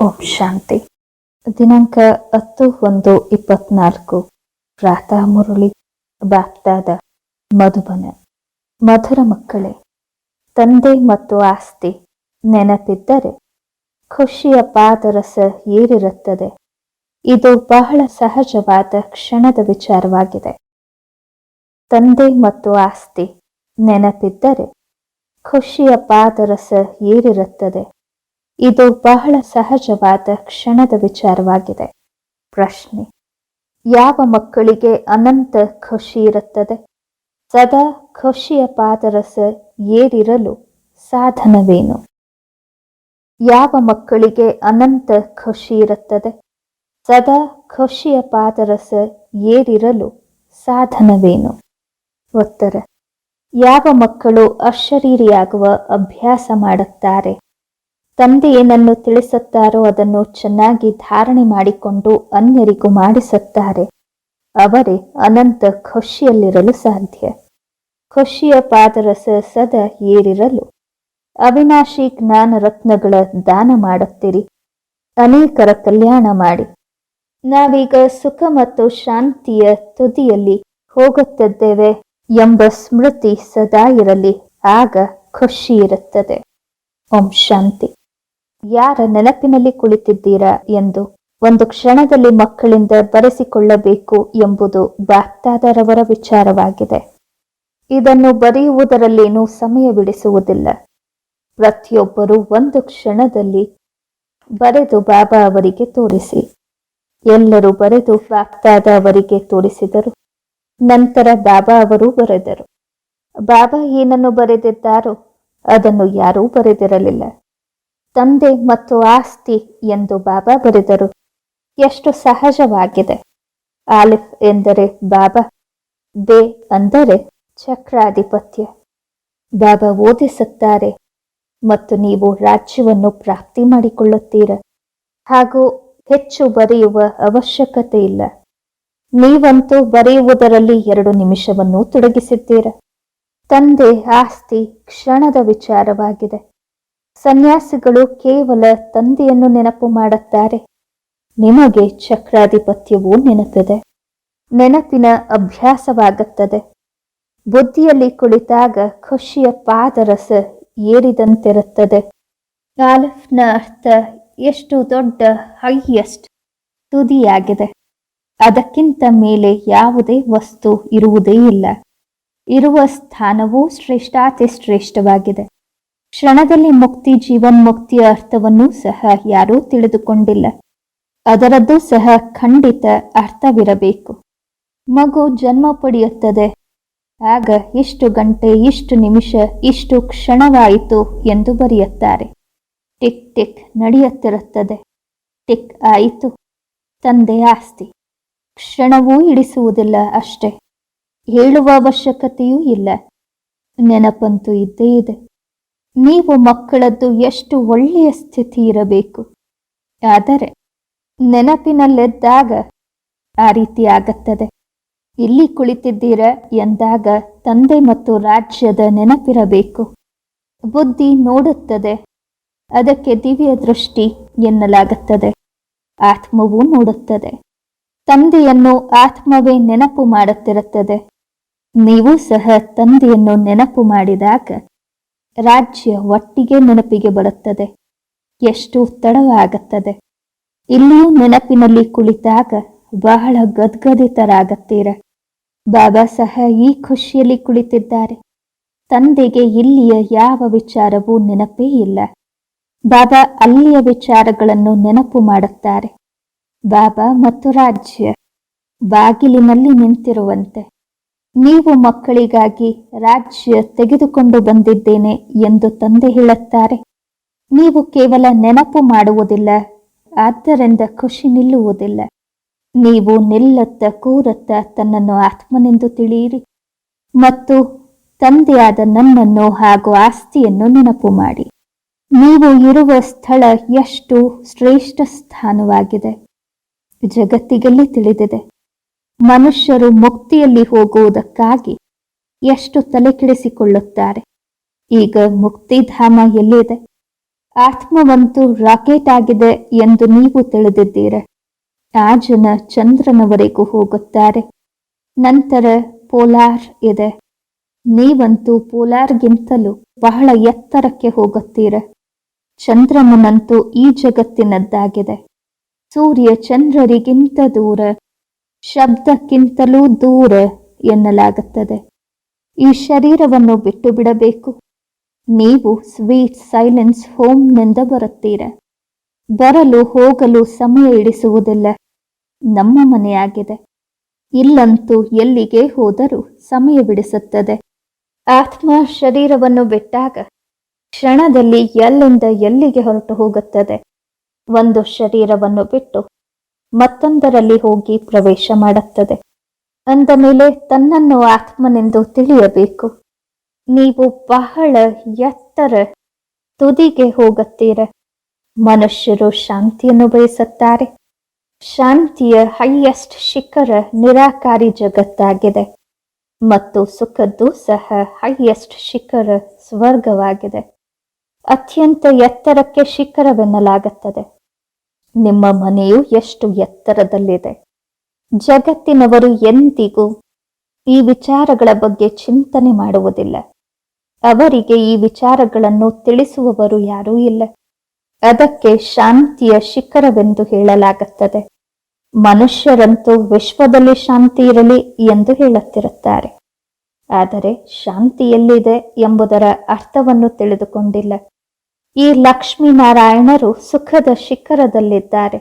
ಓಂ, ಶಾಂತಿ. ದಿನಾಂಕ ಹತ್ತು ಒಂದು ಇಪ್ಪತ್ನಾಲ್ಕು. ಪ್ರಾತಃ ಮುರುಳಿ, ಬಾಪ್ತಾದ, ಮಧುಬನ. ಮಧುರ ಮಕ್ಕಳೇ, ತಂದೆ ಮತ್ತು ಆಸ್ತಿ ನೆನಪಿದ್ದರೆ ಖುಷಿಯ ಪಾದರಸ ಏರಿರುತ್ತದೆ. ಇದು ಬಹಳ ಸಹಜವಾದ ಕ್ಷಣದ ವಿಚಾರವಾಗಿದೆ. ತಂದೆ ಮತ್ತು ಆಸ್ತಿ ನೆನಪಿದ್ದರೆ ಖುಷಿಯ ಪಾದರಸ ಏರಿರುತ್ತದೆ. ಇದು ಬಹಳ ಸಹಜವಾದ ಕ್ಷಣದ ವಿಚಾರವಾಗಿದೆ. ಪ್ರಶ್ನೆ, ಯಾವ ಮಕ್ಕಳಿಗೆ ಅನಂತ ಖುಷಿ ಇರುತ್ತದೆ? ಸದಾ ಖುಷಿಯ ಪಾದರಸ ಏರಿರಲು ಸಾಧನವೇನು? ಯಾವ ಮಕ್ಕಳಿಗೆ ಅನಂತ ಖುಷಿ ಇರುತ್ತದೆ? ಸದಾ ಖುಷಿಯ ಪಾದರಸ ಏರಿರಲು ಸಾಧನವೇನು? ಉತ್ತರ, ಯಾವ ಮಕ್ಕಳು ಅಶರೀರಿಯಾಗುವ ಅಭ್ಯಾಸ ಮಾಡುತ್ತಾರೆ? ತಂದೆ ಏನನ್ನು ತಿಳಿಸುತ್ತಾರೋ ಅದನ್ನು ಚೆನ್ನಾಗಿ ಧಾರಣೆ ಮಾಡಿಕೊಂಡು ಅನ್ಯರಿಗೂ ಮಾಡಿಸುತ್ತಾರೆ. ಅವರೇ ಅನಂತ ಖುಷಿಯಲ್ಲಿರಲು ಸಾಧ್ಯ. ಖುಷಿಯ ಪಾದರಸ ಸದಾ ಏರಿರಲು. ಅವಿನಾಶಿ ಜ್ಞಾನ ರತ್ನಗಳ ದಾನ ಮಾಡುತ್ತೀರಿ. ಅನೇಕರ ಕಲ್ಯಾಣ ಮಾಡಿ. ನಾವೀಗ ಸುಖ ಮತ್ತು ಶಾಂತಿಯ ತುದಿಯಲ್ಲಿ ಹೋಗುತ್ತಿದ್ದೇವೆ ಎಂಬ ಸ್ಮೃತಿ ಸದಾ ಇರಲಿ. ಆಗ ಖುಷಿ ಇರುತ್ತದೆ. ಓಂ ಶಾಂತಿ. ಯಾರ ನೆನಪಿನಲ್ಲಿ ಕುಳಿತಿದ್ದೀರಾ ಎಂದು ಒಂದು ಕ್ಷಣದಲ್ಲಿ ಮಕ್ಕಳಿಂದ ಬರೆಸಿಕೊಳ್ಳಬೇಕು ಎಂಬುದು ಬಾಕ್ತಾದರವರ ವಿಚಾರವಾಗಿದೆ. ಇದನ್ನು ಬರೆಯುವುದರಲ್ಲೇನೂ ಸಮಯ ಬಿಡಿಸುವುದಿಲ್ಲ. ಪ್ರತಿಯೊಬ್ಬರೂ ಒಂದು ಕ್ಷಣದಲ್ಲಿ ಬರೆದು ಬಾಬಾ ಅವರಿಗೆ ತೋರಿಸಿ. ಎಲ್ಲರೂ ಬರೆದು ಬಾಕ್ತಾದ ಅವರಿಗೆ ತೋರಿಸಿದರು. ನಂತರ ಬಾಬಾ ಅವರು ಬರೆದರು. ಬಾಬಾ ಏನನ್ನು ಬರೆದಿದ್ದಾರೋ ಅದನ್ನು ಯಾರೂ ಬರೆದಿರಲಿಲ್ಲ. ತಂದೆ ಮತ್ತು ಆಸ್ತಿ ಎಂದು ಬಾಬಾ ಬರೆದರು. ಎಷ್ಟು ಸಹಜವಾಗಿದೆ. ಆಲಿಫ್ ಎಂದರೆ ಬಾಬಾ, ಬೇ ಅಂದರೆ ಚಕ್ರಾಧಿಪತ್ಯ. ಬಾಬಾ ಓದಿಸುತ್ತಾರೆ ಮತ್ತು ನೀವು ರಾಜ್ಯವನ್ನು ಪ್ರಾಪ್ತಿ ಮಾಡಿಕೊಳ್ಳುತ್ತೀರ. ಹಾಗೂ ಹೆಚ್ಚು ಬರೆಯುವ ಅವಶ್ಯಕತೆ ಇಲ್ಲ. ನೀವಂತೂ ಬರೆಯುವುದರಲ್ಲಿ ಎರಡು ನಿಮಿಷವನ್ನು ತೊಡಗಿಸಿದ್ದೀರ. ತಂದೆ ಆಸ್ತಿ ಕ್ಷಣದ ವಿಚಾರವಾಗಿದೆ. ಸನ್ಯಾಸಿಗಳು ಕೇವಲ ತಂದೆಯನ್ನು ನೆನಪು ಮಾಡುತ್ತಾರೆ. ನಿಮಗೆ ಚಕ್ರಾಧಿಪತ್ಯವೂ ನೆನಪಿದೆ. ನೆನಪಿನ ಅಭ್ಯಾಸವಾಗುತ್ತದೆ. ಬುದ್ಧಿಯಲ್ಲಿ ಕುಳಿತಾಗ ಖುಷಿಯ ಪಾದರಸ ಏರಿದಂತಿರುತ್ತದೆ. ಕಾಲಫ್ನ ಅರ್ಥ ಎಷ್ಟು ದೊಡ್ಡ ಹೈಯೆಸ್ಟ್ ತುದಿಯಾಗಿದೆ. ಅದಕ್ಕಿಂತ ಮೇಲೆ ಯಾವುದೇ ವಸ್ತು ಇರುವುದೇ ಇಲ್ಲ. ಇರುವ ಸ್ಥಾನವೂ ಶ್ರೇಷ್ಠಾತಿ ಶ್ರೇಷ್ಠವಾಗಿದೆ ಕ್ಷಣದಲ್ಲಿ ಮುಕ್ತಿ, ಜೀವನ್ಮುಕ್ತಿಯ ಅರ್ಥವನ್ನು ಸಹ ಯಾರೂ ತಿಳಿದುಕೊಂಡಿಲ್ಲ. ಅದರದ್ದು ಸಹ ಖಂಡಿತ ಅರ್ಥವಿರಬೇಕು. ಮಗು ಜನ್ಮ ಪಡೆಯುತ್ತದೆ. ಆಗ ಇಷ್ಟು ಗಂಟೆ, ಇಷ್ಟು ನಿಮಿಷ, ಇಷ್ಟು ಕ್ಷಣವಾಯಿತು ಎಂದು ಬರೆಯುತ್ತಾರೆ. Tick tick ನಡೆಯುತ್ತಿರುತ್ತದೆ. ಟಿಕ್ ಆಯಿತು. ತಂದೆ ಆಸ್ತಿ. ಕ್ಷಣವೂ ಇಡಿಸುವುದಿಲ್ಲ ಅಷ್ಟೇ. ಹೇಳುವ ಅವಶ್ಯಕತೆಯೂ ಇಲ್ಲ. ನೆನಪಂತೂ ಇದ್ದೇ ಇದೆ. ನೀವು ಮಕ್ಕಳದ್ದು ಎಷ್ಟು ಒಳ್ಳೆಯ ಸ್ಥಿತಿ ಇರಬೇಕು. ಆದರೆ ನೆನಪಿನಲ್ಲೆದ್ದಾಗ ಆ ರೀತಿ ಆಗುತ್ತದೆ. ಇಲ್ಲಿ ಕುಳಿತಿದ್ದೀರ ಎಂದಾಗ ತಂದೆ ಮತ್ತು ರಾಜ್ಯದ ನೆನಪಿರಬೇಕು. ಬುದ್ಧಿ ನೋಡುತ್ತದೆ. ಅದಕ್ಕೆ ದಿವ್ಯ ದೃಷ್ಟಿ ಎನ್ನಲಾಗುತ್ತದೆ. ಆತ್ಮವೂ ನೋಡುತ್ತದೆ. ತಂದೆಯನ್ನು ಆತ್ಮವೇ ನೆನಪು ಮಾಡುತ್ತಿರುತ್ತದೆ. ನೀವು ಸಹ ತಂದೆಯನ್ನು ನೆನಪು ಮಾಡಿದಾಗ ರಾಜ್ಯ ಒಟ್ಟಿಗೆ ನೆನಪಿಗೆ ಬರುತ್ತದೆ. ಎಷ್ಟು ತಡವಾಗುತ್ತದೆ. ಇಲ್ಲಿಯೂ ನೆನಪಿನಲ್ಲಿ ಕುಳಿತಾಗ ಬಹಳ ಗದ್ಗದಿತರಾಗುತ್ತೀರ. ಬಾಬಾ ಸಹ ಈ ಖುಷಿಯಲ್ಲಿ ಕುಳಿತಿದ್ದಾರೆ. ತಂದೆಗೆ ಇಲ್ಲಿಯ ಯಾವ ವಿಚಾರವೂ ನೆನಪೇ ಇಲ್ಲ. ಬಾಬಾ ಅಲ್ಲಿಯ ವಿಚಾರಗಳನ್ನು ನೆನಪು ಮಾಡುತ್ತಾರೆ. ಬಾಬಾ ಮತ್ತು ರಾಜ್ಯ ಬಾಗಿಲಿನಲ್ಲಿ ನಿಂತಿರುವಂತೆ. ನೀವು ಮಕ್ಕಳಿಗಾಗಿ ರಾಜ್ಯ ತೆಗೆದುಕೊಂಡು ಬಂದಿದ್ದೇನೆ ಎಂದು ತಂದೆ ಹೇಳುತ್ತಾರೆ. ನೀವು ಕೇವಲ ನೆನಪು ಮಾಡುವುದಿಲ್ಲ, ಆದ್ದರಿಂದ ಖುಷಿ ನಿಲ್ಲುವುದಿಲ್ಲ. ನೀವು ನಿಲ್ಲತ್ತ ಕೂರತ್ತ ತನ್ನನ್ನು ಆತ್ಮನೆಂದು ತಿಳಿಯಿರಿ ಮತ್ತು ತಂದೆಯಾದ ನನ್ನನ್ನು ಹಾಗೂ ಆಸ್ತಿಯನ್ನು ನೆನಪು ಮಾಡಿ. ನೀವು ಇರುವ ಸ್ಥಳ ಎಷ್ಟು ಶ್ರೇಷ್ಠ ಸ್ಥಾನವಾಗಿದೆ. ಜಗತ್ತಿಗೆಲ್ಲಿ ತಿಳಿದಿದೆ. ಮನುಷ್ಯರು ಮುಕ್ತಿಯಲ್ಲಿ ಹೋಗುವುದಕ್ಕಾಗಿ ಎಷ್ಟು ತಲೆಕೆಡಿಸಿಕೊಳ್ಳುತ್ತಾರೆ. ಈಗ ಮುಕ್ತಿಧಾಮ ಎಲ್ಲಿದೆ? ಆತ್ಮವಂತೂ ರಾಕೆಟ್ ಆಗಿದೆ ಎಂದು ನೀವು ತಿಳಿದಿದ್ದೀರ? ಆ ಜನ ಚಂದ್ರನವರೆಗೂ ಹೋಗುತ್ತಾರೆ. ನಂತರ ಪೋಲಾರ್ ಇದೆ. ನೀವಂತೂ ಪೋಲಾರ್ಗಿಂತಲೂ ಬಹಳ ಎತ್ತರಕ್ಕೆ ಹೋಗುತ್ತೀರ? ಚಂದ್ರಮನಂತೂ ಈ ಜಗತ್ತಿನದ್ದಾಗಿದೆ. ಸೂರ್ಯ ಚಂದ್ರರಿಗಿಂತ ದೂರ ಶಬ್ದಕ್ಕಿಂತಲೂ ದೂರ ಎನ್ನಲಾಗುತ್ತದೆ. ಈ ಶರೀರವನ್ನು ಬಿಟ್ಟು ಬಿಡಬೇಕು ನೀವು ಸ್ವೀಟ್ ಸೈಲೆನ್ಸ್ ಹೋಮ್ನಿಂದ ಬರುತ್ತೀರ. ಬರಲು ಹೋಗಲು ಸಮಯ ಇಳಿಸುವುದಿಲ್ಲ. ನಮ್ಮ ಮನೆಯಾಗಿದೆ. ಇಲ್ಲಂತೂ ಎಲ್ಲಿಗೆ ಹೋದರೂ ಸಮಯ ಬಿಡಿಸುತ್ತದೆ. ಆತ್ಮ ಶರೀರವನ್ನು ಬಿಟ್ಟಾಗ ಕ್ಷಣದಲ್ಲಿ ಎಲ್ಲಿಂದ ಎಲ್ಲಿಗೆ ಹೊರಟು ಹೋಗುತ್ತದೆ? ಒಂದು ಶರೀರವನ್ನು ಬಿಟ್ಟು ಮತ್ತೊಂದರಲ್ಲಿ ಹೋಗಿ ಪ್ರವೇಶ ಮಾಡುತ್ತದೆ. ಅಂದ ಮೇಲೆ ತನ್ನನ್ನು ಆತ್ಮನೆಂದು ತಿಳಿಯಬೇಕು. ನೀವು ಬಹಳ ಎತ್ತರ ತುದಿಗೆ ಹೋಗುತ್ತೀರ. ಮನುಷ್ಯರು ಶಾಂತಿಯನ್ನು ಬಯಸುತ್ತಾರೆ. ಶಾಂತಿಯ ಹೈಯೆಸ್ಟ್ ಶಿಖರ ನಿರಾಕಾರಿ ಜಗತ್ತಾಗಿದೆ. ಮತ್ತು ಸುಖದ್ದು ಸಹ ಹೈಯೆಸ್ಟ್ ಶಿಖರ ಸ್ವರ್ಗವಾಗಿದೆ. ಅತ್ಯಂತ ಎತ್ತರಕ್ಕೆ ಶಿಖರವೆನ್ನಲಾಗುತ್ತದೆ. ನಿಮ್ಮ ಮನೆಯು ಎಷ್ಟು ಎತ್ತರದಲ್ಲಿದೆ? ಜಗತ್ತಿನವರು ಎಂದಿಗೂ ಈ ವಿಚಾರಗಳ ಬಗ್ಗೆ ಚಿಂತನೆ ಮಾಡುವುದಿಲ್ಲ. ಅವರಿಗೆ ಈ ವಿಚಾರಗಳನ್ನು ತಿಳಿಸುವವರು ಯಾರೂ ಇಲ್ಲ. ಅದಕ್ಕೆ ಶಾಂತಿಯ ಶಿಖರವೆಂದು ಹೇಳಲಾಗುತ್ತದೆ. ಮನುಷ್ಯರಂತೂ ವಿಶ್ವದಲ್ಲಿ ಶಾಂತಿ ಇರಲಿ ಎಂದು ಹೇಳುತ್ತಿರುತ್ತಾರೆ. ಆದರೆ ಶಾಂತಿ ಎಲ್ಲಿದೆ ಎಂಬುದರ ಅರ್ಥವನ್ನು ತಿಳಿದುಕೊಂಡಿಲ್ಲ. ಈ ಲಕ್ಷ್ಮೀನಾರಾಯಣರು ಸುಖದ ಶಿಖರದಲ್ಲಿದ್ದಾರೆ.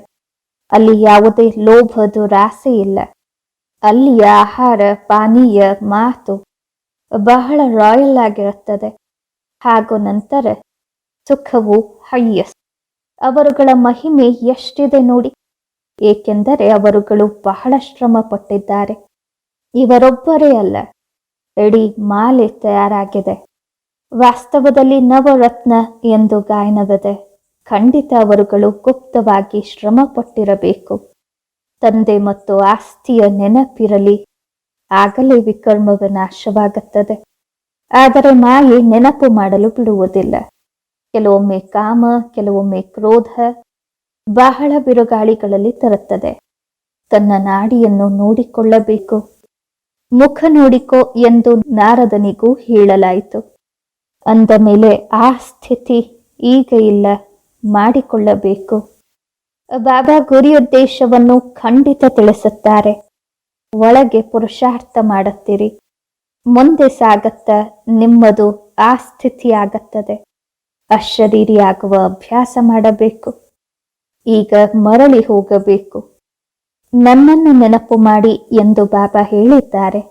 ಅಲ್ಲಿ ಯಾವುದೇ ಲೋಭ ದುರಾಸೆ ಇಲ್ಲ. ಅಲ್ಲಿಯ ಆಹಾರ, ಪಾನೀಯ, ಮಾತು ಬಹಳ ರಾಯಲ್ ಆಗಿರುತ್ತದೆ. ಹಾಗೂ ನಂತರ ಸುಖವು ಹೈಯಸ್ ಅವರುಗಳ ಮಹಿಮೆ ಎಷ್ಟಿದೆ ನೋಡಿ. ಏಕೆಂದರೆ ಅವರುಗಳು ಬಹಳ ಶ್ರಮ ಪಟ್ಟಿದ್ದಾರೆ ಇವರೊಬ್ಬರೇ ಅಲ್ಲ, ಇಡೀ ಮಾಲೆ ತಯಾರಾಗಿದೆ. ವಾಸ್ತವದಲ್ಲಿ ನವರತ್ನ ಎಂದು ಗಾಯನವಿದೆ. ಖಂಡಿತ ಅವರುಗಳು ಗುಪ್ತವಾಗಿ ಶ್ರಮ ಪಟ್ಟಿರಬೇಕು ತಂದೆ ಮತ್ತು ಆಸ್ತಿಯ ನೆನಪಿರಲಿ. ಆಗಲೇ ವಿಕರ್ಮವ ನಾಶವಾಗುತ್ತದೆ. ಆದರೆ ಮಾಯೆ ನೆನಪು ಮಾಡಲು ಬಿಡುವುದಿಲ್ಲ. ಕೆಲವೊಮ್ಮೆ ಕಾಮ, ಕೆಲವೊಮ್ಮೆ ಕ್ರೋಧ ಬಹಳ ಬಿರುಗಾಳಿಗಳಲ್ಲಿ ತರುತ್ತದೆ. ತನ್ನ ನಾಡಿಯನ್ನು ನೋಡಿಕೊಳ್ಳಬೇಕು. ಮುಖ ನೋಡಿಕೋ ಎಂದು ನಾರದನಿಗೂ ಹೇಳಲಾಯಿತು. ಅಂದ ಮೇಲೆ ಆ ಸ್ಥಿತಿ ಈಗ ಇಲ್ಲ, ಮಾಡಿಕೊಳ್ಳಬೇಕು. ಬಾಬಾ ಗುರಿಯುದ್ದೇಶವನ್ನು ಖಂಡಿತ ತಿಳಿಸುತ್ತಾರೆ. ಒಳಗೆ ಪುರುಷಾರ್ಥ ಮಾಡುತ್ತೀರಿ. ಮುಂದೆ ಸಾಗತ್ತ ನಿಮ್ಮದು ಆ ಸ್ಥಿತಿಯಾಗುತ್ತದೆ. ಅಶರೀರಿಯಾಗುವ ಅಭ್ಯಾಸ ಮಾಡಬೇಕು. ಈಗ ಮರಳಿ ಹೋಗಬೇಕು. ನನ್ನನ್ನು ನೆನಪು ಮಾಡಿ ಎಂದು ಬಾಬಾ ಹೇಳಿದ್ದಾರೆ.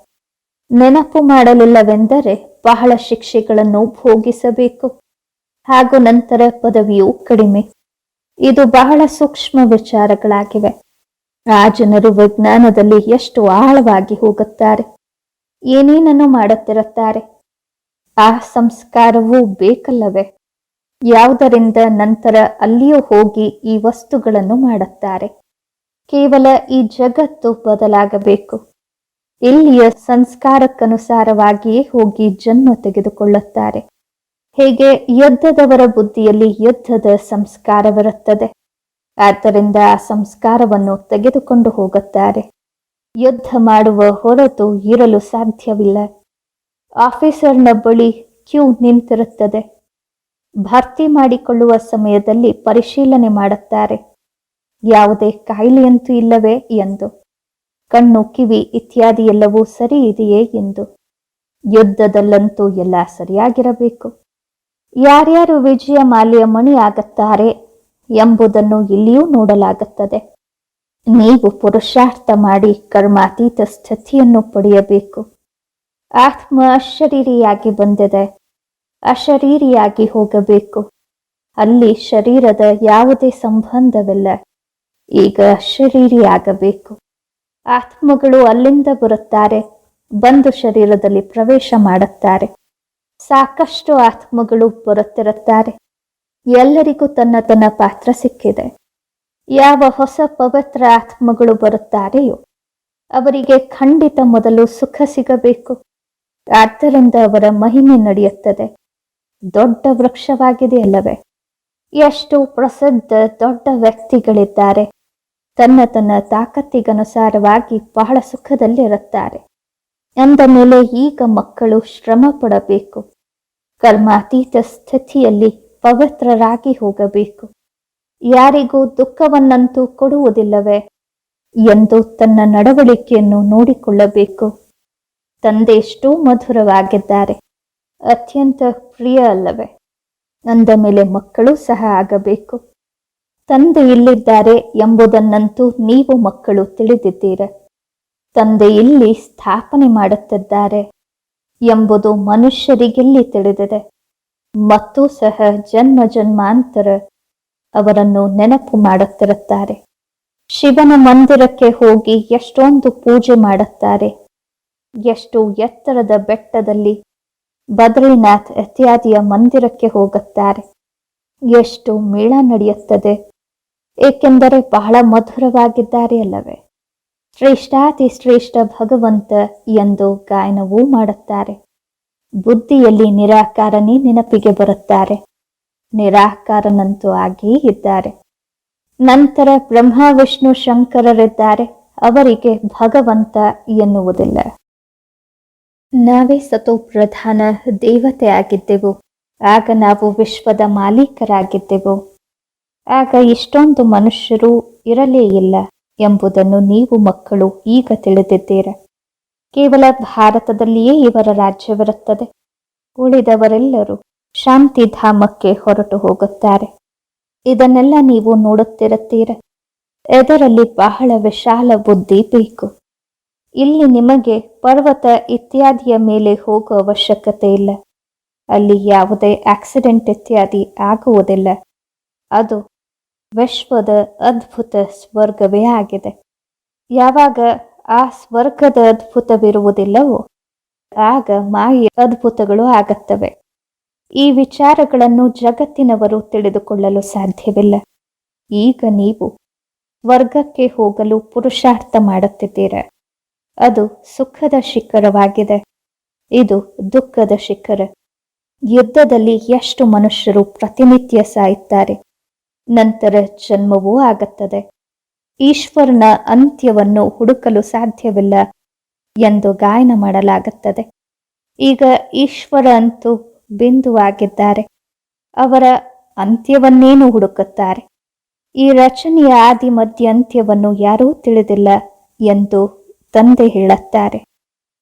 ನೆನಪು ಮಾಡಲಿಲ್ಲವೆಂದರೆ ಬಹಳ ಶಿಕ್ಷೆಗಳನ್ನು ಭೋಗಿಸಬೇಕು. ಹಾಗೂ ನಂತರ ಪದವಿಯು ಕಡಿಮೆ. ಇದು ಬಹಳ ಸೂಕ್ಷ್ಮ ವಿಚಾರಗಳಾಗಿವೆ. ಆ ಜನರು ವಿಜ್ಞಾನದಲ್ಲಿ ಎಷ್ಟು ಆಳವಾಗಿ ಹೋಗುತ್ತಾರೆ. ಏನೇನನ್ನು ಮಾಡುತ್ತಿರುತ್ತಾರೆ. ಆ ಸಂಸ್ಕಾರವೂ ಬೇಕಲ್ಲವೇ. ಯಾವುದರಿಂದ ನಂತರ ಅಲ್ಲಿಯೂ ಹೋಗಿ ಈ ವಸ್ತುಗಳನ್ನು ಮಾಡುತ್ತಾರೆ. ಕೇವಲ ಈ ಜಗತ್ತು ಬದಲಾಗಬೇಕು. ಇಲ್ಲಿಯ ಸಂಸ್ಕಾರಕ್ಕನುಸಾರವಾಗಿಯೇ ಹೋಗಿ ಜನ್ಮ ತೆಗೆದುಕೊಳ್ಳುತ್ತಾರೆ? ಹೇಗೆ ಯುದ್ಧದವರ ಬುದ್ಧಿಯಲ್ಲಿ ಯುದ್ಧದ ಸಂಸ್ಕಾರವಿರುತ್ತದೆ ಆದ್ದರಿಂದ ಆ ಸಂಸ್ಕಾರವನ್ನು ತೆಗೆದುಕೊಂಡು ಹೋಗುತ್ತಾರೆ. ಯುದ್ಧ ಮಾಡುವ ಹೊರತು ಇರಲು ಸಾಧ್ಯವಿಲ್ಲ. ಆಫೀಸರ್ನ ಬಳಿ ಕ್ಯೂ ನಿಂತಿರುತ್ತದೆ. ಭರ್ತಿ ಮಾಡಿಕೊಳ್ಳುವ ಸಮಯದಲ್ಲಿ ಪರಿಶೀಲನೆ ಮಾಡುತ್ತಾರೆ. ಯಾವುದೇ ಕಾಯಿಲೆಯಂತೂ ಇಲ್ಲವೇ ಎಂದು. ಕಣ್ಣು ಕಿವಿ ಇತ್ಯಾದಿ ಎಲ್ಲವೂ ಸರಿ ಇದೆಯೇ ಎಂದು. ಯುದ್ಧದಲ್ಲಂತೂ ಎಲ್ಲ ಸರಿಯಾಗಿರಬೇಕು. ಯಾರ್ಯಾರು ವಿಜಯ ಮಾಲೆಯ ಮಣಿ ಆಗುತ್ತಾರೆ ಎಂಬುದನ್ನು ಇಲ್ಲಿಯೂ ನೋಡಲಾಗುತ್ತದೆ. ನೀವು ಪುರುಷಾರ್ಥ ಮಾಡಿ ಕರ್ಮಾತೀತ ಸ್ಥಿತಿಯನ್ನು ಪಡೆಯಬೇಕು. ಆತ್ಮ ಅಶರೀರಿಯಾಗಿ ಬಂದಿದೆ. ಅಶರೀರಿಯಾಗಿ ಹೋಗಬೇಕು. ಅಲ್ಲಿ ಶರೀರದ ಯಾವುದೇ ಸಂಬಂಧವಿಲ್ಲ. ಈಗ ಅಶರೀರಿಯಾಗಬೇಕು. ಆತ್ಮಗಳು ಅಲ್ಲಿಂದ ಬರುತ್ತಾರೆ, ಬಂದು ಶರೀರದಲ್ಲಿ ಪ್ರವೇಶ ಮಾಡುತ್ತಾರೆ. ಸಾಕಷ್ಟು ಆತ್ಮಗಳು ಬರುತ್ತಿರುತ್ತಾರೆ. ಎಲ್ಲರಿಗೂ ತನ್ನ ತನ್ನ ಪಾತ್ರ ಸಿಕ್ಕಿದೆ. ಯಾವ ಹೊಸ ಪವಿತ್ರ ಆತ್ಮಗಳು ಬರುತ್ತಾರೆಯೋ, ಅವರಿಗೆ ಖಂಡಿತ ಮೊದಲು ಸುಖ ಸಿಗಬೇಕು. ಆದ್ದರಿಂದ ಅವರ ಮಹಿಮೆ ನಡೆಯುತ್ತದೆ. ದೊಡ್ಡ ವೃಕ್ಷವಾಗಿದೆ ಅಲ್ಲವೇ? ಎಷ್ಟು ಪ್ರಸಿದ್ಧ, ದೊಡ್ಡ ವ್ಯಕ್ತಿಗಳಿದ್ದಾರೆ. ತನ್ನ ತನ್ನ ತಾಕತ್ತಿಗನುಸಾರವಾಗಿ ಬಹಳ ಸುಖದಲ್ಲಿರುತ್ತಾರೆ. ಅಂದ ಮೇಲೆ ಈಗ ಮಕ್ಕಳು ಶ್ರಮ ಪಡಬೇಕು ಕರ್ಮಾತೀತ ಸ್ಥಿತಿಯಲ್ಲಿ ಪವಿತ್ರರಾಗಿ ಹೋಗಬೇಕು. ಯಾರಿಗೂ ದುಃಖವನ್ನಂತೂ ಕೊಡುವುದಿಲ್ಲವೇ ಎಂದು ತನ್ನ ನಡವಳಿಕೆಯನ್ನು ನೋಡಿಕೊಳ್ಳಬೇಕು. ತಂದೆ ಎಷ್ಟೋ ಮಧುರವಾಗಿದ್ದಾರೆ. ಅತ್ಯಂತ ಪ್ರಿಯ ಅಲ್ಲವೇ. ಅಂದ ಮೇಲೆ ಮಕ್ಕಳು ಸಹ ಆಗಬೇಕು. ತಂದೆ ಇಲ್ಲಿದ್ದಾರೆ ಎಂಬುದನ್ನಂತೂ ನೀವು ಮಕ್ಕಳು ತಿಳಿದಿದ್ದೀರ. ತಂದೆ ಇಲ್ಲಿ ಸ್ಥಾಪನೆ ಮಾಡುತ್ತಿದ್ದಾರೆ ಎಂಬುದು ಮನುಷ್ಯರಿಗೆಲ್ಲಿ ತಿಳಿದಿದೆ. ಮತ್ತು ಸಹ ಜನ್ಮ ಜನ್ಮಾಂತರ ಅವರನ್ನು ನೆನಪು ಮಾಡುತ್ತಿರುತ್ತಾರೆ. ಶಿವನ ಮಂದಿರಕ್ಕೆ ಹೋಗಿ ಎಷ್ಟೊಂದು ಪೂಜೆ ಮಾಡುತ್ತಾರೆ. ಎಷ್ಟು ಎತ್ತರದ ಬೆಟ್ಟದಲ್ಲಿ ಬದ್ರಿನಾಥ್ ಇತ್ಯಾದಿಯ ಮಂದಿರಕ್ಕೆ ಹೋಗುತ್ತಾರೆ. ಎಷ್ಟು ಮೇಳ ನಡೆಯುತ್ತದೆ. ಏಕೆಂದರೆ ಬಹಳ ಮಧುರವಾಗಿದ್ದಾರೆ ಅಲ್ಲವೇ? ಶ್ರೇಷ್ಠಾತಿ ಶ್ರೇಷ್ಠ ಭಗವಂತ ಎಂದು ಗಾಯನವೂ ಮಾಡುತ್ತಾರೆ. ಬುದ್ಧಿಯಲ್ಲಿ ನಿರಾಕಾರನೇ ನೆನಪಿಗೆ ಬರುತ್ತಾರೆ. ನಿರಾಕಾರನಂತೂ ಆಗಿಯೇ ಇದ್ದಾರೆ. ನಂತರ ಬ್ರಹ್ಮ, ವಿಷ್ಣು, ಶಂಕರರಿದ್ದಾರೆ. ಅವರಿಗೆ ಭಗವಂತ ಎನ್ನುವುದಿಲ್ಲ. ನಾವೇ ಸತೋ ಪ್ರಧಾನ ದೇವತೆ ಆಗಿದ್ದೆವು ಆಗ ನಾವು ವಿಶ್ವದ ಮಾಲೀಕರಾಗಿದ್ದೆವು. ಆಗ ಇಷ್ಟೊಂದು ಮನುಷ್ಯರು ಇರಲೇ ಇಲ್ಲ ಎಂಬುದನ್ನು ನೀವು ಮಕ್ಕಳು ಈಗ ತಿಳಿದಿದ್ದೀರ. ಕೇವಲ ಭಾರತದಲ್ಲಿಯೇ ಇವರ ರಾಜ್ಯವಿರುತ್ತದೆ. ಉಳಿದವರೆಲ್ಲರೂ ಶಾಂತಿಧಾಮಕ್ಕೆ ಹೊರಟು ಹೋಗುತ್ತಾರೆ. ಇದನ್ನೆಲ್ಲ ನೀವು ನೋಡುತ್ತಿರುತ್ತೀರ. ಇದರಲ್ಲಿ ಬಹಳ ವಿಶಾಲ ಬುದ್ಧಿ ಬೇಕು. ಇಲ್ಲಿ ನಿಮಗೆ ಪರ್ವತ ಇತ್ಯಾದಿಯ ಮೇಲೆ ಹೋಗುವ ಅವಶ್ಯಕತೆ ಇಲ್ಲ. ಅಲ್ಲಿ ಯಾವುದೇ ಆಕ್ಸಿಡೆಂಟ್ ಇತ್ಯಾದಿ ಆಗುವುದಿಲ್ಲ. ಅದು ವಿಶ್ವದ ಅದ್ಭುತ ಸ್ವರ್ಗವೇ ಆಗಿದೆ. ಯಾವಾಗ ಆ ಸ್ವರ್ಗದ ಅದ್ಭುತವಿರುವುದಿಲ್ಲವೋ ಆಗ ಮಾಯ ಅದ್ಭುತಗಳು ಆಗುತ್ತವೆ. ಈ ವಿಚಾರಗಳನ್ನು ಜಗತ್ತಿನವರು ತಿಳಿದುಕೊಳ್ಳಲು ಸಾಧ್ಯವಿಲ್ಲ. ಈಗ ನೀವು ವರ್ಗಕ್ಕೆ ಹೋಗಲು ಪುರುಷಾರ್ಥ ಮಾಡುತ್ತಿದ್ದೀರ. ಅದು ಸುಖದ ಶಿಖರವಾಗಿದೆ. ಇದು ದುಃಖದ ಶಿಖರ. ಯುದ್ಧದಲ್ಲಿ ಎಷ್ಟು ಮನುಷ್ಯರು ಪ್ರತಿನಿತ್ಯ ಸಾಯುತ್ತಾರೆ. ನಂತರ ಜನ್ಮವೂ ಆಗುತ್ತದೆ. ಈಶ್ವರನ ಅಂತ್ಯವನ್ನು ಹುಡುಕಲು ಸಾಧ್ಯವಿಲ್ಲ ಎಂದು ಗಾಯನ ಮಾಡಲಾಗುತ್ತದೆ. ಈಗ ಈಶ್ವರ ಅಂತೂ ಬಿಂದುವಾಗಿದ್ದಾರೆ. ಅವರ ಅಂತ್ಯವನ್ನೇನು ಹುಡುಕುತ್ತಾರೆ? ಈ ರಚನೆಯ ಆದಿ ಮಧ್ಯ ಅಂತ್ಯವನ್ನು ಯಾರೂ ತಿಳಿದಿಲ್ಲ ಎಂದು ತಂದೆ ಹೇಳುತ್ತಾರೆ.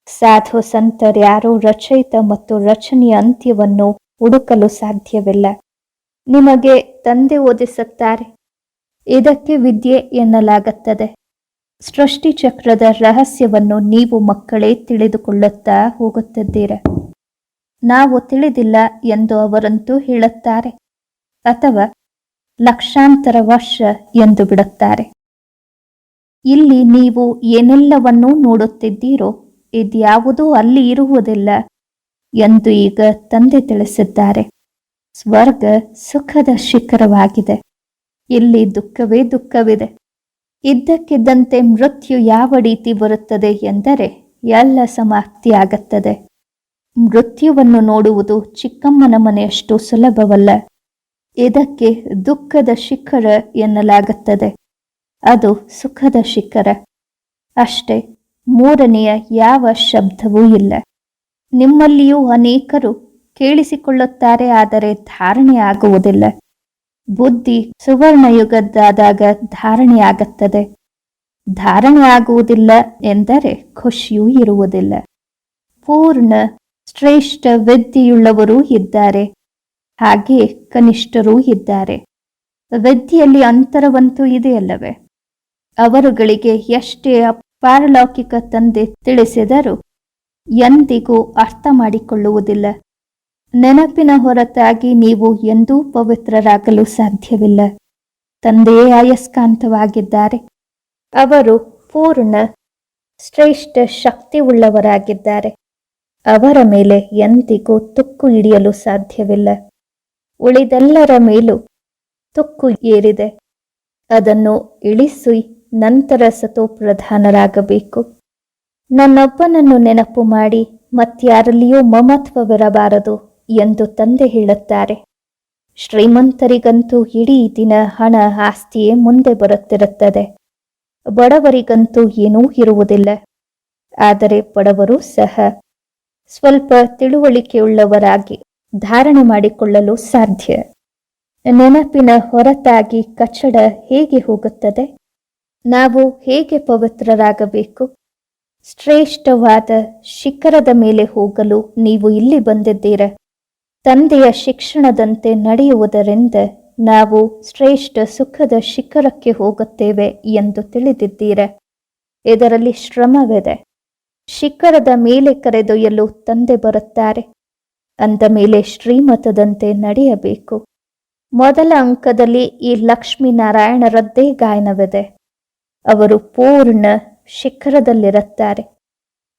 ಸಾಧು ಸಂತರ್ಯಾರೂ ರಚಯಿತ ಮತ್ತು ರಚನೆಯ ಅಂತ್ಯವನ್ನು ಹುಡುಕಲು ಸಾಧ್ಯವಿಲ್ಲ. ನಿಮಗೆ ತಂದೆ ಓದಿಸುತ್ತಾರೆ. ಇದಕ್ಕೆ ವಿದ್ಯೆ ಎನ್ನಲಾಗುತ್ತದೆ. ಸೃಷ್ಟಿ ಚಕ್ರದ ರಹಸ್ಯವನ್ನು ನೀವು ಮಕ್ಕಳೇ ತಿಳಿದುಕೊಳ್ಳುತ್ತಾ ಹೋಗುತ್ತಿದ್ದೀರ? ನಾವು ತಿಳಿದಿಲ್ಲ ಎಂದು ಅವರಂತೂ ಹೇಳುತ್ತಾರೆ. ಅಥವಾ ಲಕ್ಷಾಂತರ ವರ್ಷ ಎಂದು ಬಿಡುತ್ತಾರೆ. ಇಲ್ಲಿ ನೀವು ಏನೆಲ್ಲವನ್ನೂ ನೋಡುತ್ತಿದ್ದೀರೋ ಇದ್ಯಾವುದೂ ಅಲ್ಲಿ ಇರುವುದಿಲ್ಲ ಎಂದು ಈಗ ತಂದೆ ತಿಳಿಸಿದ್ದಾರೆ. ಸ್ವರ್ಗ ಸುಖದ ಶಿಖರವಾಗಿದೆ. ಇಲ್ಲಿ ದುಃಖವೇ ದುಃಖವಿದೆ. ಇದ್ದಕ್ಕಿದ್ದಂತೆ ಮೃತ್ಯು ಯಾವ ರೀತಿ ಬರುತ್ತದೆ ಎಂದರೆ ಎಲ್ಲ ಸಮಾಪ್ತಿಯಾಗುತ್ತದೆ. ಮೃತ್ಯುವನ್ನು ನೋಡುವುದು ಚಿಕ್ಕಮ್ಮನ ಮನೆಯಷ್ಟು ಸುಲಭವಲ್ಲ. ಇದಕ್ಕೆ ದುಃಖದ ಶಿಖರ ಎನ್ನಲಾಗುತ್ತದೆ. ಅದು ಸುಖದ ಶಿಖರ. ಅಷ್ಟೇ, ಮೂರನೆಯ ಯಾವ ಶಬ್ದವೂ ಇಲ್ಲ. ನಿಮ್ಮಲ್ಲಿಯೂ ಅನೇಕರು ಕೇಳಿಸಿಕೊಳ್ಳುತ್ತಾರೆ, ಆದರೆ ಧಾರಣೆ ಆಗುವುದಿಲ್ಲ ಬುದ್ಧಿ ಸುವರ್ಣಯುಗದಾದಾಗ ಧಾರಣೆಯಾಗುತ್ತದೆ. ಧಾರಣೆ ಆಗುವುದಿಲ್ಲ ಎಂದರೆ ಖುಷಿಯೂ ಇರುವುದಿಲ್ಲ. ಪೂರ್ಣ, ಶ್ರೇಷ್ಠ ವಿದ್ಯೆಯುಳ್ಳವರೂ ಇದ್ದಾರೆ. ಹಾಗೆ ಕನಿಷ್ಠರೂ ಇದ್ದಾರೆ. ವಿದ್ಯೆಯಲ್ಲಿ ಅಂತರವಂತೂ ಇದೆಯಲ್ಲವೇ ಅವರುಗಳಿಗೆ ಎಷ್ಟೇ ಪಾರಲೌಕಿಕ ತಂದೆ ತಿಳಿಸಿದರೂ ಎಂದಿಗೂ ಅರ್ಥ ಮಾಡಿಕೊಳ್ಳುವುದಿಲ್ಲ ನೆನಪಿನ ಹೊರತಾಗಿ ನೀವು ಎಂದೂ ಪವಿತ್ರರಾಗಲು ಸಾಧ್ಯವಿಲ್ಲ. ತಂದೆಯೇ ಅಯಸ್ಕಾಂತವಾಗಿದ್ದಾರೆ ಅವರು ಪೂರ್ಣ, ಶ್ರೇಷ್ಠ ಶಕ್ತಿ ಉಳ್ಳವರಾಗಿದ್ದಾರೆ ಅವರ ಮೇಲೆ ಎಂದಿಗೂ ತುಕ್ಕು ಹಿಡಿಯಲು ಸಾಧ್ಯವಿಲ್ಲ. ಉಳಿದೆಲ್ಲರ ಮೇಲೂ ತುಕ್ಕು ಏರಿದೆ. ಅದನ್ನು ಇಳಿಸಿ ನಂತರ ಸತೋ ಪ್ರಧಾನರಾಗಬೇಕು ನನ್ನೊಬ್ಬನನ್ನು ನೆನಪು ಮಾಡಿ ಮತ್ಯಾರಲ್ಲಿಯೂ ಮಮತ್ವವಿರಬಾರದು. ಎಂದು ತಂದೆ ಹೇಳುತ್ತಾರೆ. ಶ್ರೀಮಂತರಿಗಂತೂ ಇಡೀ ದಿನ ಹಣ ಆಸ್ತಿಯೇ ಮುಂದೆ ಬರುತ್ತಿರುತ್ತದೆ. ಬಡವರಿಗಂತೂ ಏನೂ ಇರುವುದಿಲ್ಲ. ಆದರೆ ಬಡವರು ಸಹ ಸ್ವಲ್ಪ ತಿಳುವಳಿಕೆಯುಳ್ಳವರಾಗಿ ಧಾರಣೆ ಮಾಡಿಕೊಳ್ಳಲು ಸಾಧ್ಯ. ನೆನಪಿನ ಹೊರತಾಗಿ ಕಚ್ಚಡ ಹೇಗೆ ಹೋಗುತ್ತದೆ? ನಾವು ಹೇಗೆ ಪವಿತ್ರರಾಗಬೇಕು? ಶ್ರೇಷ್ಠವಾದ ಶಿಖರದ ಮೇಲೆ ಹೋಗಲು ನೀವು ಇಲ್ಲಿ ಬಂದಿದ್ದೀರ? ತಂದೆಯ ಶಿಕ್ಷಣದಂತೆ ನಡೆಯುವುದರಿಂದ ನಾವು ಶ್ರೇಷ್ಠ ಸುಖದ ಶಿಖರಕ್ಕೆ ಹೋಗುತ್ತೇವೆ ಎಂದು ತಿಳಿದಿದ್ದೀರ? ಇದರಲ್ಲಿ ಶ್ರಮವಿದೆ. ಶಿಖರದ ಮೇಲೆ ಕರೆದೊಯ್ಯಲು ತಂದೆ ಬರುತ್ತಾರೆ. ಅಂದ ಮೇಲೆ ಶ್ರೀಮತದಂತೆ ನಡೆಯಬೇಕು. ಮೊದಲ ಅಂಕದಲ್ಲಿ ಈ ಲಕ್ಷ್ಮೀನಾರಾಯಣರದ್ದೇ ಗಾಯನವಿದೆ. ಅವರು ಪೂರ್ಣ ಶಿಖರದಲ್ಲಿರುತ್ತಾರೆ.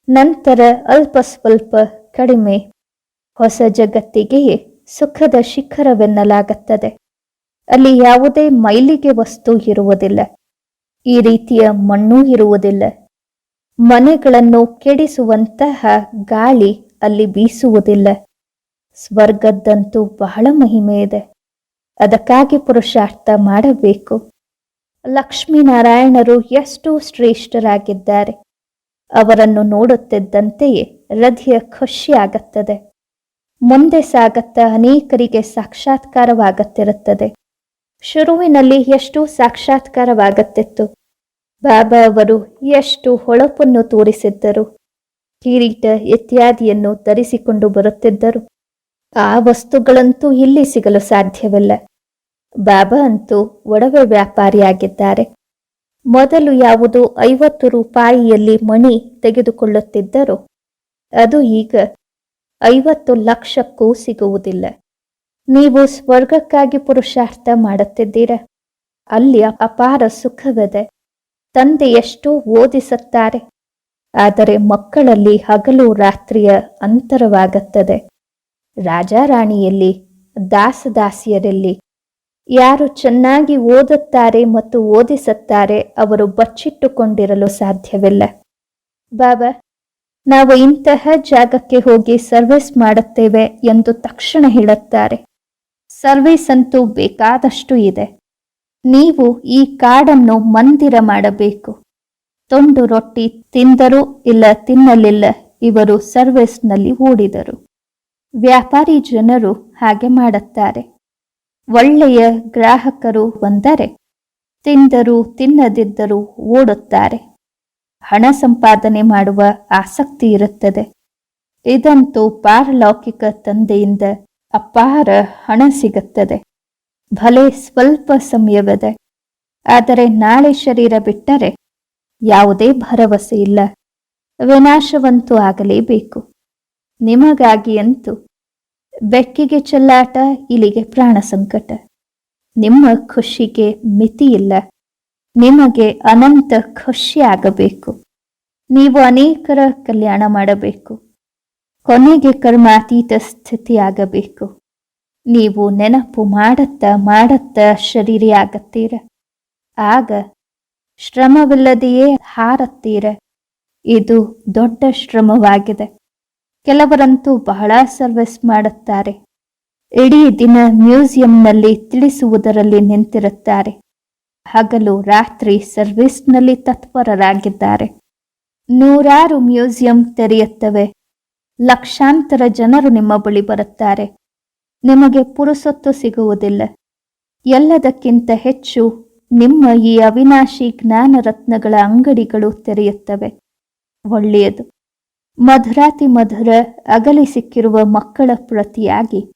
ನಂತರ ಅಲ್ಪ ಸ್ವಲ್ಪ ಕಡಿಮೆ ಹೊಸ ಜಗತ್ತಿಗೆಯೇ ಸುಖದ ಶಿಖರವೆನ್ನಲಾಗುತ್ತದೆ. ಅಲ್ಲಿ ಯಾವುದೇ ಮೈಲಿಗೆ ವಸ್ತು ಇರುವುದಿಲ್ಲ. ಈ ರೀತಿಯ ಮಣ್ಣೂ ಇರುವುದಿಲ್ಲ. ಮನೆಗಳನ್ನು ಕೆಡಿಸುವಂತಹ ಗಾಳಿ ಅಲ್ಲಿ ಬೀಸುವುದಿಲ್ಲ. ಸ್ವರ್ಗದ್ದಂತೂ ಬಹಳ ಮಹಿಮೆ ಇದೆ. ಅದಕ್ಕಾಗಿ ಪುರುಷಾರ್ಥ ಮಾಡಬೇಕು. ಲಕ್ಷ್ಮೀನಾರಾಯಣರು ಎಷ್ಟು ಶ್ರೇಷ್ಠರಾಗಿದ್ದಾರೆ. ಅವರನ್ನು ನೋಡುತ್ತಿದ್ದಂತೆಯೇ ಹೃದಯ ಖುಷಿಯಾಗುತ್ತದೆ. ಮುಂದೆ ಸಾಗತ್ತ ಅನೇಕರಿಗೆ ಸಾಕ್ಷಾತ್ಕಾರವಾಗುತ್ತಿರುತ್ತದೆ. ಶುರುವಿನಲ್ಲಿ ಎಷ್ಟು ಸಾಕ್ಷಾತ್ಕಾರವಾಗುತ್ತಿತ್ತು. ಬಾಬಾ ಅವರು ಎಷ್ಟು ಹೊಳಪನ್ನು ತೋರಿಸಿದ್ದರು. ಕಿರೀಟ ಇತ್ಯಾದಿಯನ್ನು ಧರಿಸಿಕೊಂಡು ಬರುತ್ತಿದ್ದರು. ಆ ವಸ್ತುಗಳಂತೂ ಇಲ್ಲಿ ಸಿಗಲು ಸಾಧ್ಯವಿಲ್ಲ. ಬಾಬಾ ಅಂತೂ ಒಡವೆ ವ್ಯಾಪಾರಿಯಾಗಿದ್ದಾರೆ. ಮೊದಲು ಯಾವುದು ಐವತ್ತು ರೂಪಾಯಿಯಲ್ಲಿ ಮಣಿ ತೆಗೆದುಕೊಳ್ಳುತ್ತಿದ್ದರು. ಅದು ಈಗ ಐವತ್ತು ಲಕ್ಷಕ್ಕೂ ಸಿಗುವುದಿಲ್ಲ. ನೀವು ಸ್ವರ್ಗಕ್ಕಾಗಿ ಪುರುಷಾರ್ಥ ಮಾಡುತ್ತಿದ್ದೀರ. ಅಲ್ಲಿ ಅಪಾರ ಸುಖವಿದೆ. ತಂದೆ ಎಷ್ಟೋ ಓದಿಸುತ್ತಾರೆ. ಆದರೆ ಮಕ್ಕಳಲ್ಲಿ ಹಗಲು ರಾತ್ರಿಯ ಅಂತರವಾಗುತ್ತದೆ. ರಾಜಾರಾಣಿಯಲ್ಲಿ, ದಾಸದಾಸಿಯರಲ್ಲಿ ಯಾರು ಚೆನ್ನಾಗಿ ಓದುತ್ತಾರೆ ಮತ್ತು ಓದಿಸುತ್ತಾರೆ ಅವರು ಬಚ್ಚಿಟ್ಟುಕೊಂಡಿರಲು ಸಾಧ್ಯವಿಲ್ಲ. ಬಾಬಾ ನಾವು ಇಂತಹ ಜಾಗಕ್ಕೆ ಹೋಗಿ ಸರ್ವಿಸ್ ಮಾಡುತ್ತೇವೆ ಎಂದು ತಕ್ಷಣ ಹೇಳುತ್ತಾರೆ. ಸರ್ವಿಸ್ ಅಂತೂ ಬೇಕಾದಷ್ಟು ಇದೆ. ನೀವು ಈ ಕಾಡನ್ನು ಮಂದಿರ ಮಾಡಬೇಕು. ತೊಂಡು ರೊಟ್ಟಿ ತಿಂದರು ಇಲ್ಲ, ತಿನ್ನಲಿಲ್ಲ, ಇವರು ಸರ್ವಿಸ್ನಲ್ಲಿ ಓಡಿದರು ವ್ಯಾಪಾರಿ ಜನರು ಹಾಗೆ ಮಾಡುತ್ತಾರೆ. ಒಳ್ಳೆಯ ಗ್ರಾಹಕರು ಬಂದರೆ ತಿಂದರು, ತಿನ್ನದಿದ್ದರೂ ಓಡುತ್ತಾರೆ. ಹಣ ಸಂಪಾದನೆ ಮಾಡುವ ಆಸಕ್ತಿ ಇರುತ್ತದೆ. ಇದಂತೂ ಪಾರಲೌಕಿಕ ತಂದೆಯಿಂದ ಅಪಾರ ಹಣ ಸಿಗುತ್ತದೆ. ಭಲೆ ಸ್ವಲ್ಪ ಸಮಯವಿದೆ ಆದರೆ ನಾಳೆ ಶರೀರ ಬಿಟ್ಟರೆ ಯಾವುದೇ ಭರವಸೆ ಇಲ್ಲ. ವಿನಾಶವಂತೂ ಆಗಲೇಬೇಕು. ನಿಮಗಾಗಿ ಅಂತೂ ಬೆಕ್ಕಿಗೆ ಚೆಲ್ಲಾಟ ಇಲ್ಲಿಗೆ ಪ್ರಾಣ ಸಂಕಟ ನಿಮ್ಮ ಖುಷಿಗೆ ಮಿತಿಯಿಲ್ಲ. ನಿಮಗೆ ಅನಂತ ಖುಷಿಯಾಗಬೇಕು. ನೀವು ಅನೇಕರ ಕಲ್ಯಾಣ ಮಾಡಬೇಕು. ಕೊನೆಗೆ ಕರ್ಮಾತೀತ ಸ್ಥಿತಿಯಾಗಬೇಕು. ನೀವು ನೆನಪು ಮಾಡುತ್ತಾ ಮಾಡುತ್ತಾ ಶರೀರಿಯಾಗತ್ತೀರ. ಆಗ ಶ್ರಮವಿಲ್ಲದೆಯೇ ಹಾರತ್ತೀರ. ಇದು ದೊಡ್ಡ ಶ್ರಮವಾಗಿದೆ. ಕೆಲವರಂತೂ ಬಹಳ ಸರ್ವಿಸ್ ಮಾಡುತ್ತಾರೆ. ಇಡೀ ದಿನ ಮ್ಯೂಸಿಯಂನಲ್ಲಿ ತಿಳಿಸುವುದರಲ್ಲಿ ನಿಂತಿರುತ್ತಾರೆ. ಹಗಲು ರಾತ್ರಿ ಸರ್ವಿಸ್ನಲ್ಲಿ ತತ್ಪರರಾಗಿದ್ದಾರೆ. ನೂರಾರು ಮ್ಯೂಸಿಯಂ ತೆರೆಯುತ್ತವೆ. ಲಕ್ಷಾಂತರ ಜನರು ನಿಮ್ಮ ಬಳಿ ಬರುತ್ತಾರೆ. ನಿಮಗೆ ಪುರುಸೊತ್ತು ಸಿಗುವುದಿಲ್ಲ. ಎಲ್ಲದಕ್ಕಿಂತ ಹೆಚ್ಚು ನಿಮ್ಮ ಈ ಅವಿನಾಶಿ ಜ್ಞಾನ ರತ್ನಗಳ ಅಂಗಡಿಗಳು ತೆರೆಯುತ್ತವೆ. ಒಳ್ಳೆಯದು. ಮಧುರಾತಿ ಮಧುರ ಅಗಲಿ ಸಿಕ್ಕಿರುವ ಮಕ್ಕಳ ಪ್ರತಿಯಾಗಿ.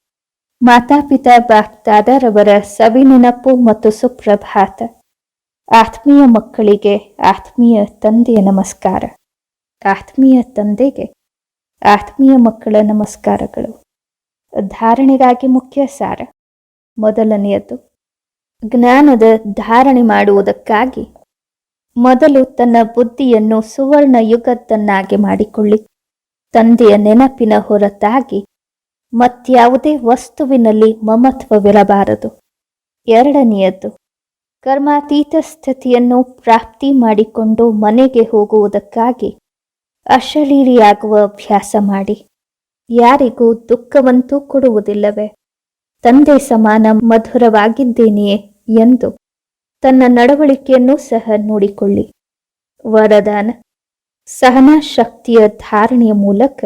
ಮಾತಾಪಿತಾ ಬಾಪ್ತಾದರವರ ಸವಿನೆನಪು ಮತ್ತು ಸುಪ್ರಭಾತ. ಆತ್ಮೀಯ ಮಕ್ಕಳಿಗೆ, ಆತ್ಮೀಯ ತಂದೆಯ ನಮಸ್ಕಾರ. ಆತ್ಮೀಯ ತಂದೆಗೆ, ಆತ್ಮೀಯ ಮಕ್ಕಳ ನಮಸ್ಕಾರಗಳು. ಧಾರಣೆಗಾಗಿ ಮುಖ್ಯ ಸಾರ. ಮೊದಲನೆಯದು, ಜ್ಞಾನದ ಧಾರಣೆ ಮಾಡುವುದಕ್ಕಾಗಿ ಮೊದಲು ತನ್ನ ಬುದ್ಧಿಯನ್ನು ಸುವರ್ಣ ಯುಗದನ್ನಾಗಿ ಮಾಡಿಕೊಳ್ಳಿ. ತಂದೆಯ ನೆನಪಿನ ಹೊರತಾಗಿ ಮತ್ಯಾವುದೇ ವಸ್ತುವಿನಲ್ಲಿ ಮಮತ್ವವಿರಬಾರದು. ಎರಡನೆಯದ್ದು ಕರ್ಮಾತೀತ ಸ್ಥಿತಿಯನ್ನು ಪ್ರಾಪ್ತಿ ಮಾಡಿಕೊಂಡು ಮನೆಗೆ ಹೋಗುವುದಕ್ಕಾಗಿ ಅಶರೀರಿಯಾಗುವ ಅಭ್ಯಾಸ ಮಾಡಿ. ಯಾರಿಗೂ ದುಃಖವಂತೂ ಕೊಡುವುದಿಲ್ಲವೇ? ತಂದೆ ಸಮಾನ ಮಧುರವಾಗಿದ್ದೇನೆಯೇ ಎಂದು ತನ್ನ ನಡವಳಿಕೆಯನ್ನು ಸಹ ನೋಡಿಕೊಳ್ಳಿ. ವರದಾನ. ಸಹನಾ ಶಕ್ತಿಯ ಧಾರಣೆಯ ಮೂಲಕ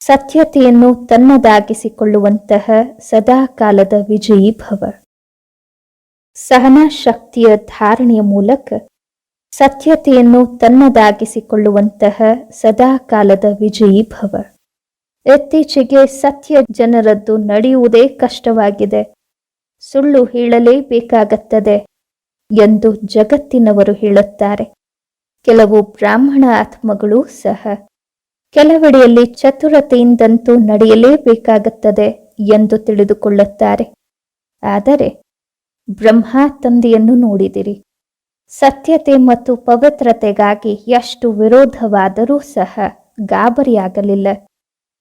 ಸತ್ಯತೆಯನ್ನು ತನ್ನದಾಗಿಸಿಕೊಳ್ಳುವಂತಹ ಸದಾಕಾಲದ ವಿಜಯೀ ಭವ ಸಹನಾ ಶಕ್ತಿಯ ಧಾರಣೆಯ ಮೂಲಕ ಸತ್ಯತೆಯನ್ನು ತನ್ನದಾಗಿಸಿಕೊಳ್ಳುವಂತಹ ಸದಾಕಾಲದ ಕಾಲದ ವಿಜಯೀ ಭವ. ಇತ್ತೀಚೆಗೆ ಸತ್ಯ ಜನರದ್ದು ನಡೆಯುವುದೇ ಕಷ್ಟವಾಗಿದೆ. ಸುಳ್ಳು ಹೇಳಲೇಬೇಕಾಗತ್ತದೆ ಎಂದು ಜಗತ್ತಿನವರು ಹೇಳುತ್ತಾರೆ. ಕೆಲವು ಬ್ರಾಹ್ಮಣ ಆತ್ಮಗಳು ಸಹ ಕೆಲವೆಡೆಯಲ್ಲಿ ಚತುರತೆಯಿಂದಂತೂ ನಡೆಯಲೇಬೇಕಾಗುತ್ತದೆ ಎಂದು ತಿಳಿದುಕೊಳ್ಳುತ್ತಾರೆ. ಆದರೆ ಬ್ರಹ್ಮ ತಂದೆಯನ್ನು ನೋಡಿದಿರಿ. ಸತ್ಯತೆ ಮತ್ತು ಪವಿತ್ರತೆಗಾಗಿ ಎಷ್ಟು ವಿರೋಧವಾದರೂ ಸಹ ಗಾಬರಿಯಾಗಲಿಲ್ಲ.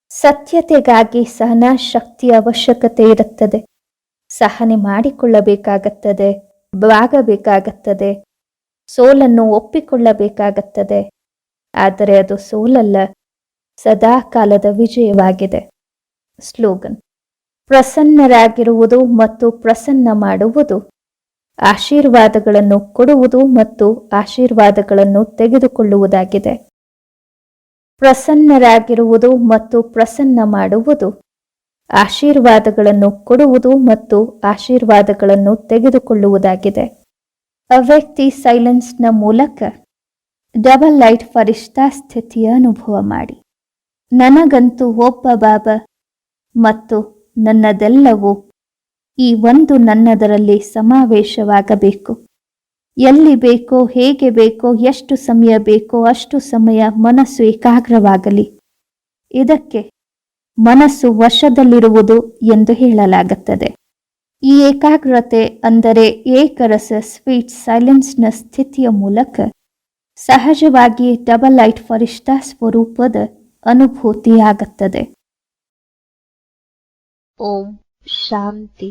ಸತ್ಯತೆಗಾಗಿ ಸಹನಾ ಶಕ್ತಿಯ ಅವಶ್ಯಕತೆ ಇರುತ್ತದೆ. ಸಹನೆ ಮಾಡಿಕೊಳ್ಳಬೇಕಾಗುತ್ತದೆ, ಬಾಗಬೇಕಾಗುತ್ತದೆ, ಸೋಲನ್ನು ಒಪ್ಪಿಕೊಳ್ಳಬೇಕಾಗುತ್ತದೆ. ಆದರೆ ಅದು ಸೋಲಲ್ಲ ಸದಾ ಕಾಲದ ವಿಜಯವಾಗಿದೆ. ಸ್ಲೋಗನ್. ಪ್ರಸನ್ನರಾಗಿರುವುದು ಮತ್ತು ಪ್ರಸನ್ನ ಮಾಡುವುದು. ಆಶೀರ್ವಾದಗಳನ್ನು ಕೊಡುವುದು ಮತ್ತು ಆಶೀರ್ವಾದಗಳನ್ನು ತೆಗೆದುಕೊಳ್ಳುವುದಾಗಿದೆ. ಪ್ರಸನ್ನರಾಗಿರುವುದು ಮತ್ತು ಪ್ರಸನ್ನ ಮಾಡುವುದು. ಆಶೀರ್ವಾದಗಳನ್ನು ಕೊಡುವುದು ಮತ್ತು ಆಶೀರ್ವಾದಗಳನ್ನು ತೆಗೆದುಕೊಳ್ಳುವುದಾಗಿದೆ. ಅವ್ಯಕ್ತಿ ಸೈಲೆನ್ಸ್ನ ಮೂಲಕ ಡಬಲ್ ಲೈಟ್ ಫರಿಷ್ಠಾ ಸ್ಥಿತಿಯ ಅನುಭವ ಮಾಡಿ. ನನಗಂತೂ ಒಬ್ಬ ಬಾಬಾ ಮತ್ತು ನನ್ನದೆಲ್ಲವೂ ಈ ಒಂದು ನನ್ನದರಲ್ಲಿ ಸಮಾವೇಶವಾಗಬೇಕು. ಎಲ್ಲಿ ಬೇಕೋ ಹೇಗೆ ಬೇಕೋ ಎಷ್ಟು ಸಮಯ ಬೇಕೋ ಅಷ್ಟು ಸಮಯ ಮನಸ್ಸು ಏಕಾಗ್ರವಾಗಲಿ. ಇದಕ್ಕೆ ಮನಸ್ಸು ವಶದಲ್ಲಿರುವುದು ಎಂದು ಹೇಳಲಾಗುತ್ತದೆ. ಈ ಏಕಾಗ್ರತೆ ಅಂದರೆ ಏಕರಸ ಸ್ವೀಟ್ ಸೈಲೆನ್ಸ್ನ ಸ್ಥಿತಿಯ ಮೂಲಕ ಸಹಜವಾಗಿ ಡಬಲ್ ಲೈಟ್ ಫರಿಷ್ಠ ಸ್ವರೂಪದ ಅನುಭೂತಿಯಾಗುತ್ತದೆ. ಓಂ ಶಾಂತಿ